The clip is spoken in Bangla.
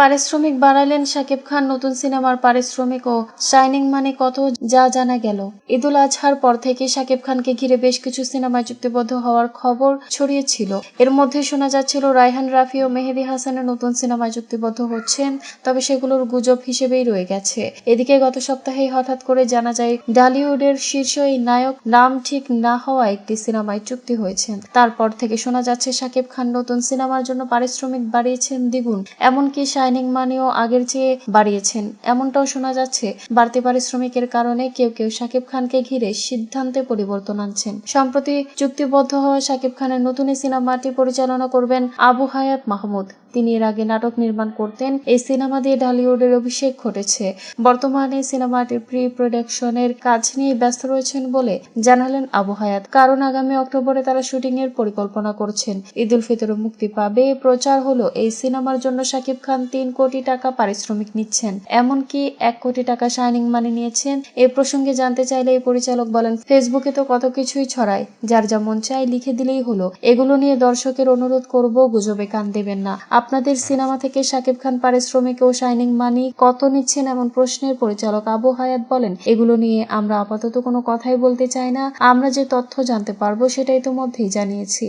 পারিশ্রমিক বাড়ালেন শাকিব খান, নতুন সিনেমার পারিশ্রমিক ও শাইনিং মানে কত যা জানা গেল। ঈদুল আজহার পর থেকে শাকিব খানকে ঘিরে বেশ কিছু সিনেমায় চুক্তিবদ্ধ হওয়ার খবর ছড়িয়েছিল। এর মধ্যে শোনা যাচ্ছিল, রায়হান রাফি ও মেহেদি হাসানের নতুন সিনেমায় চুক্তিবদ্ধ হচ্ছেন, তবে সেগুলোর গুজব হিসেবেই রয়ে গেছে। এদিকে গত সপ্তাহেই হঠাৎ করে জানা যায়, ডালিউডের শীর্ষ এই নায়ক নাম ঠিক না হওয়া একটি সিনেমায় চুক্তি হয়েছেন। তারপর থেকে শোনা যাচ্ছে, শাকিব খান নতুন সিনেমার জন্য পারিশ্রমিক বাড়িয়েছেন দ্বিগুণ। এমনকি শাইনিং মানিও আগের চেয়ে বাড়িয়েছেন। এমনটাও শোনা যাচ্ছে, বাড়তি পারিশ্রমিকের কারণে কেউ কেউ শাকিব খানকে ঘিরে সিদ্ধান্তে পরিবর্তন আনছেন। সম্প্রতি চুক্তিবদ্ধ হওয়া শাকিব খানের নতুন সিনেমাটি পরিচালনা করবেন আবু হায়াত মাহমুদ। তিনি এর আগে নাটক নির্মাণ করতেন, এই সিনেমা দিয়ে ঢালিউডের অভিষেক ঘটেছে। বর্তমানে সিনেমাটির প্রি প্রোডাকশনের কাজ নিয়ে ব্যস্ত রয়েছেন বলে জানালেন আবু হায়াত। কারণ আগামী অক্টোবরে তারা শুটিং এর পরিকল্পনা করছেন। ঈদ উল ফিতরে মুক্তি পাবে, প্রচার হলো এই সিনেমার জন্য শাকিব খান তিন কোটি টাকা পারিশ্রমিক নিচ্ছেন, এমনকি এক কোটি টাকা শাইনিং মানি নিয়েছেন। এই প্রসঙ্গে জানতে চাইলে এই পরিচালক বলেন, ফেসবুকে তো কত কিছুই ছড়ায়, যার যেমন চাই লিখে দিলেই হলো। এগুলো নিয়ে দর্শকের অনুরোধ করব, গুজবে কান দেবেন না। আপনাদের সিনেমা থেকে শাকিব খান পারিশ্রমিক ও শাইনিং মানি কত নিচ্ছেন এমন প্রশ্নের পরিচালক আবু হায়াত বলেন, এগুলো নিয়ে আমরা আপাতত কোনো কথাই বলতে চাই না। আমরা যে তথ্য জানতে পারব সেটা ইতোমধ্যেই জানিয়েছি।